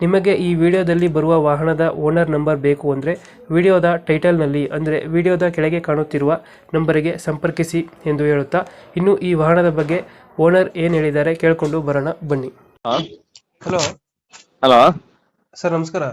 ನಿಮಗೆ ಈ ವಿಡಿಯೋದಲ್ಲಿ ಬರುವ ವಾಹನದ ಓನರ್ ನಂಬರ್ ಬೇಕು ಅಂದರೆ ವಿಡಿಯೋದ ಟೈಟಲ್ನಲ್ಲಿ ಅಂದರೆ ವಿಡಿಯೋದ ಕೆಳಗೆ ಕಾಣುತ್ತಿರುವ ನಂಬರಿಗೆ ಸಂಪರ್ಕಿಸಿ ಎಂದು ಹೇಳುತ್ತಾ ಇನ್ನು ಈ ವಾಹನದ ಬಗ್ಗೆ ಓನರ್ ಏನು ಹೇಳಿದ್ದಾರೆ ಕೇಳಿಕೊಂಡು ಬರೋಣ ಬನ್ನಿ. ಹಲೋ. ಹಲೋ. ಸರ್ ನಮಸ್ಕಾರ.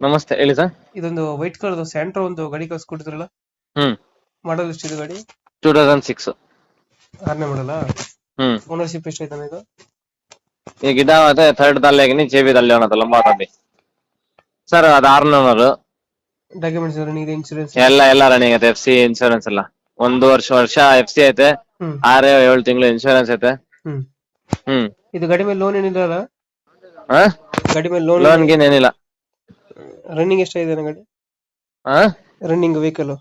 ನಮಸ್ತೆ ಹೇಳಿ ಸರ್. ಇದೊಂದು ವೈಟ್ ಕಲರ್ ಸ್ಯಾಂಟ್ರೋ ಒಂದು ಗಾಡಿ ಕಳ್ಸಿಕೊಟ್ಟಿದ್ರಲ್ಲ? ಹ್ಮ್. ಮಾಡಲ್ ಎಷ್ಟಿದೆ ಗಾಡಿ? Two thousand six. ಆರನೇ ಮಾಡಲ್ಲ ಹ್ಮ್. ಓನರ್ಶಿಪ್ ಎಷ್ಟಾಯ್ತಾನೆ ಇದು? ಈ ಮತ್ತೆ ಥರ್ಡ್ ತಲೆಗಿನಿ ಜೇಬಿ ತಲೆ ಅನ್ನೋದು ಲಂಬಾ ತಬ್ಬಿ ಸರ್ ಅದು ಆರ್ನೂರು ಡಾಕ್ಯುಮೆಂಟ್ಸ್ ರನ್ನಿಂಗ್ ಇನ್ಶೂರೆನ್ಸ್ ಎಲ್ಲ? ಎಲ್ಲ ರನ್ನಿಂಗ್ ಐತೆ ಎಫ್ ಸಿ ಇನ್ಶೂರೆನ್ಸ್ ಎಲ್ಲ. ಒಂದು ವರ್ಷ ವರ್ಷ ಎಫ್ ಸಿ ಐತೆ. ಹ್ಮ್. ಆರು ಏಳು ತಿಂಗಳು ಇನ್ಶೂರೆನ್ಸ್ ಐತೆ. ಹ್ಮ್. ಹ್ಮ್. ಇದು ಗಾಡಿ ಮೇಲೆ ಲೋನ್ ಏನಿಲ್ಲ ಹಾ ಗಾಡಿ ಮೇಲೆ ಲೋನ್ ಲೋನ್ ಗೀನ್ ಏನಿಲ್ಲ. ರನ್ನಿಂಗ್ ಎಷ್ಟಾಗಿದೆ ಗಾಡಿ? ಹಾ ರನ್ನಿಂಗ್ ವೆಹಿಕಲ್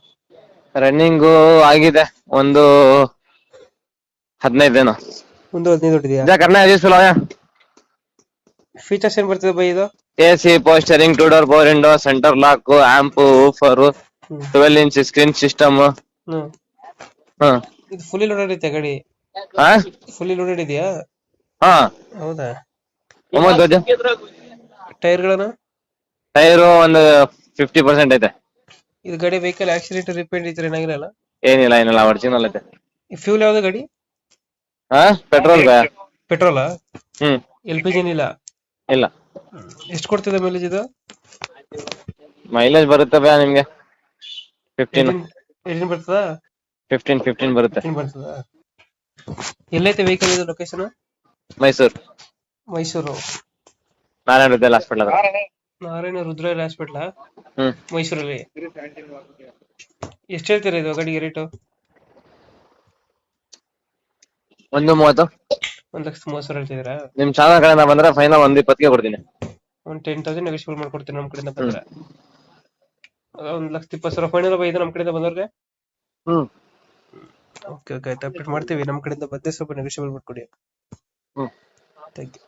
ರನ್ನಿಂಗು ಆಗಿದೆ ಒಂದು ಹದಿನೈದೇನು ಒಂದು ಹದಿನೈದು ಹೊಟ್ಟಿದೆಯಾ ಜಾ ಕರ್ನ ಫೀಚರ್ಸ್ ಏನ್ ಬರ್ತದೆ ಬೈ ಇದು? AC C power steering two door four window centre lock amp woofer hmm. Twelve inch screen system hmm. Hmm ಇದು ಫುಲ್ಲಿ ಲೋಡೆಡ್ ಐತೆ ಗಾಡಿ? ಹಾ? ಫುಲ್ಲಿ ಲೋಡೆಡ್ ಇದೆಯಾ? ಹಾ. ಹೌದಾ? ಒಂಬತ್ತು ಗಜ. ಟೈರ್ಗಳನ್ನ? ಟೈರು ಒಂದು ಫಿಫ್ಟಿ ಪರ್ಸೆಂಟ್ ಐತೆ. ಇದು ಗಾಡಿ ವೆಹಿಕಲ್ ಆಕ್ಸಿಡೆಂಟ್ ರಿಪೇರ್ ಇದ್ರೆ ಏನಾಗಿರಲ್ಲ ಏನಿಲ್ಲ ಏನಿಲ್ಲ ಒರಿಜಿನಲ್ ಐತೆ. ಈ ಫ್ಯೂಲ್ ಯಾವ್ದು ಗಾಡಿ? ಹಾ? Petrol petrol hmm. L P G ಇಲ್ಲ ಇಲ್ಲ. ಎಷ್ಟು ಕೊಡ್ತಿದೆ ಮೈಲೇಜ್ ಇದು? ಮೈಲೇಜ್ ಬರುತ್ತೆ ಬ್ಯಾ ನಿಮ್ಗೆ. ಫಿಫ್ಟೀನ್ ಏಟೀನ್ ಬರ್ತದ? ಫಿಫ್ಟೀನ್ ಫಿಫ್ಟೀನ್ ಬರುತ್ತೆ. ಎಲ್ಲಿದೆ ಬರ್ತದಾ? ಎಲ್ಲೈತೆ ವೆಹಿಕಲ್ ಇದು ಲೊಕೇಶನ್ ಮೈಸೂರು. ಮೈಸೂರು. ನಾರಾಯಣ ಹೃದಯ ಹಾಸ್ಪಿಟಲ್ ನಾರಾಯಣ ರುದ್ರ ಹಾಸ್ಪಿಟ್ಲ ಹ್ಮ್. ಮೈಸೂರಲ್ಲಿ. ಎಷ್ಟು ಹೇಳ್ತೀರಾ ಇದು ಗಾಡಿಗೆ ರೇಟು ಒಂದು ಮೂವತ್ತು. ಒಂದ್ ಲಕ್ಷ ಮೂವತ್ ಸಾವಿರ ಹೇಳ್ತಿದ್ದೀರಾ? ನಿಮ್ ಚಾನಲ್ ಕಡೆಯಿಂದ ಬಂದ್ರೆ ಫೈನಲ್ ಒಂದ್ ಇಪ್ಪತ್ತಿಗೆ ಕೊಡ್ತೀನಿ. ಒಂದ್ ಟೆನ್ ತೌಸಂಡ್ ನೆಗೋಷಿಯಬಲ್ ಮಾಡ್ಕೊಡ್ತೀನಿ ನಮ್ ಕಡೆಯಿಂದ ಬಂದ್ರೆ. ಒಂದ್ ಲಕ್ಷ ಇಪ್ಪತ್ತು ಸಾವಿರ ಫೈನಲ್ ಬೈದು ನಮ್ ಕಡೆಯಿಂದ ಬಂದವ್ರಿಗೆ? ಹ್ಮ್. ಓಕೆ ಓಕೆ ಆಯ್ತು. ಅಪ್ಡೇಟ್ ಮಾಡ್ತೀವಿ. ನಮ್ಮ ಕಡೆಯಿಂದ ಬಂದೆ ಸ್ವಲ್ಪ ನೆಗೋಷಿಯಬಲ್ ಮಾಡ್ಕೊಡಿ. ಹ್ಮ್. Thank you